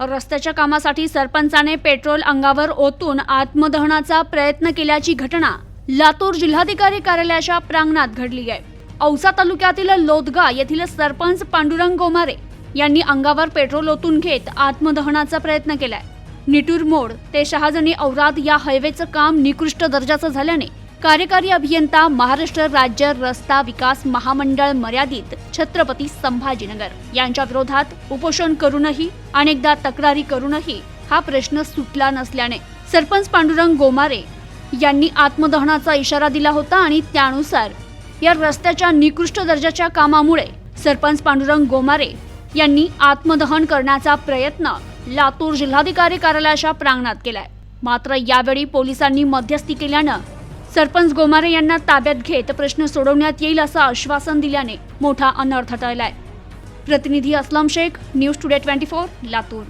रस्त्याच्या कामासाठी सरपंचाने पेट्रोल अंगावर ओतून आत्मदहनाचा प्रयत्न केल्याची घटना लातूर जिल्हाधिकारी कार्यालयाच्या प्रांगणात घडली आहे. औसा तालुक्यातील लोदगा येथील सरपंच पांडुरंग गोमारे यांनी अंगावर पेट्रोल ओतून घेत आत्मदहनाचा प्रयत्न केलाय. निटूर मोड ते शहाजणी औराद या हायवेचं काम निकृष्ट दर्जाचं झाल्याने कार्यकारी अभियंता महाराष्ट्र राज्य रस्ता विकास महामंडळ मर्यादित छत्रपती संभाजीनगर. यांच्या विरोधात उपोषण करूनही अनेकदा तक्रारी करूनही हा प्रश्न सुटला नसल्याने सरपंच पांडुरंग गोमारे यांनी आत्मदहनाचा इशारा दिला होता आणि त्यानुसार या रस्त्याच्या निकृष्ट दर्जाच्या कामामुळे सरपंच पांडुरंग गोमारे यांनी आत्मदहन करण्याचा प्रयत्न लातूर जिल्हाधिकारी कार्यालयाच्या प्रांगणात केलाय. मात्र यावेळी पोलिसांनी मध्यस्थी केल्यानं सरपंच गोमारे यांना ताब्यात घेत प्रश्न सोडवण्यात येईल असं आश्वासन दिल्याने मोठा अनर्थ टळलाय. प्रतिनिधी Aslam Shaikh news today twenty four Latur.